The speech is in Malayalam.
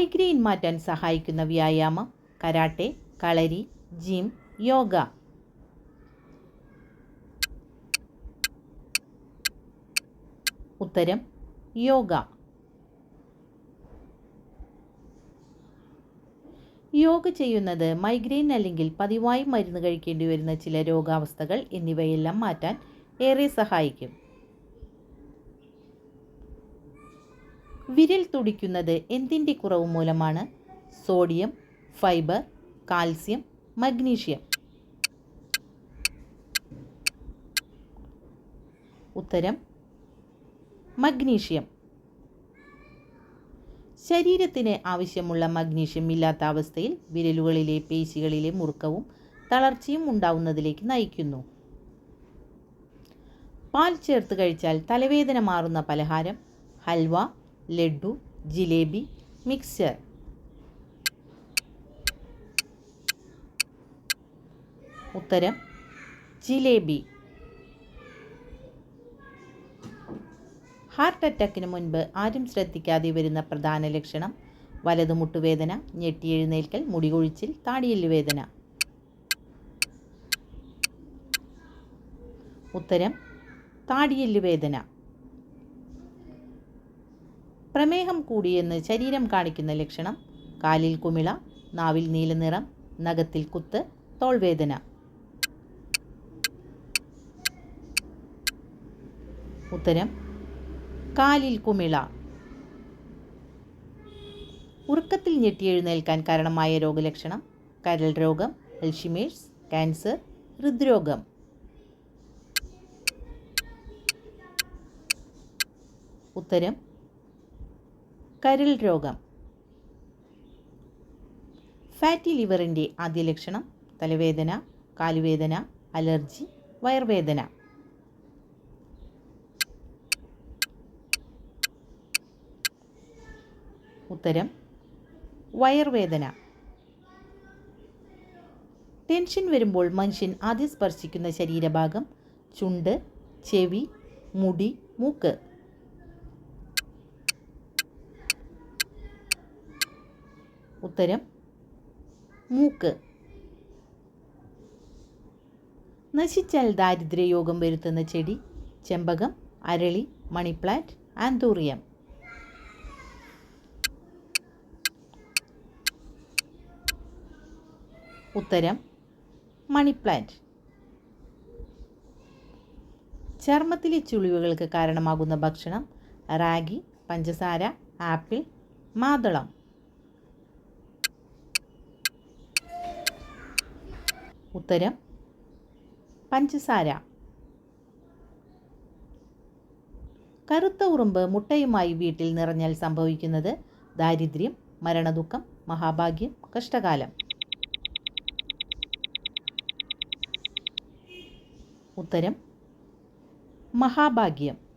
മൈഗ്രെയിൻ മാറ്റാൻ സഹായിക്കുന്ന വ്യായാമം കരാട്ടെ കളരി ജിം യോഗ. ഉത്തരം യോഗ. യോഗ ചെയ്യുന്നത് മൈഗ്രെയിൻ അല്ലെങ്കിൽ പതിവായി മരുന്ന് കഴിക്കേണ്ടി വരുന്ന ചില രോഗാവസ്ഥകൾ എന്നിവയെല്ലാം മാറ്റാൻ ഏറെ സഹായിക്കും. വിരൽ തുടിക്കുന്നത് എന്തിന്റെ കുറവ് മൂലമാണ്? Sodium fibre calcium magnesium. ഉത്തരം മഗ്നീഷ്യം. ശരീരത്തിന് ആവശ്യമുള്ള മഗ്നീഷ്യം ഇല്ലാത്ത അവസ്ഥയിൽ വിരലുകളിലെ പേശികളിലെ മുറുക്കവും തളർച്ചയും ഉണ്ടാവുന്നതിലേക്ക് നയിക്കുന്നു. പാൽ ചേർത്ത് കഴിച്ചാൽ തലവേദന മാറുന്ന പലഹാരം ഹൽവ ലഡു ജിലേബി മിക്സ്ചർ. ഉത്തരം ജിലേബി. ഹാർട്ട് അറ്റാക്കിന് മുൻപ് ആരും ശ്രദ്ധിക്കാതെ വരുന്ന പ്രധാന ലക്ഷണം വലതുമുട്ടുവേദന മുടി കൊഴിച്ചിൽ താടിയെല്ല് വേദന. ഉത്തരം താടിയെല്ല് വേദന. പ്രമേഹം കൂടിയെന്ന് ശരീരം കാണിക്കുന്ന ലക്ഷണം കാലിൽ കുമിള നാവിൽ നീലനിറം നഖത്തിൽ കുത്ത് തോൾവേദന. ഉത്തരം കാലിൽ കുമിള. ഉറക്കത്തിൽ ഞെട്ടിയെഴുന്നേൽക്കാൻ കാരണമായ രോഗലക്ഷണം കരൾ രോഗം അൽഷിമേഴ്സ് ക്യാൻസർ ഹൃദ്രോഗം. ഉത്തരം കരൾ രോഗം. ഫാറ്റി ലിവറിന്റെ ആദ്യ ലക്ഷണം തലവേദന കാലുവേദന അലർജി വയർവേദന. ഉത്തരം വയർവേദന. ടെൻഷൻ വരുമ്പോൾ മനുഷ്യൻ ആദ്യം സ്പർശിക്കുന്ന ശരീരഭാഗം ചുണ്ട് ചെവി മുടി മൂക്ക്. ഉത്തരം മൂക്ക്. നശിച്ചാൽ ദാരിദ്ര്യയോഗം വരുത്തുന്ന ചെടി ചെമ്പകം അരളി മണിപ്ലാന്റ് ആന്തൂറിയം. ഉത്തരം മണിപ്ലാന്റ്. ചർമ്മത്തിലെ ചുളിവുകൾക്ക് കാരണമാകുന്ന ഭക്ഷണം റാഗി പഞ്ചസാര ആപ്പിൾ മാതളം. ഉത്തരം പഞ്ചസാര. കറുത്ത ഉറുമ്പ് മുട്ടയുമായി വീട്ടിൽ നിറഞ്ഞാൽ സംഭവിക്കുന്നത് ദാരിദ്ര്യം മരണദുഃഖം മഹാഭാഗ്യം കഷ്ടകാലം. ഉത്തരം മഹാഭാഗ്യം.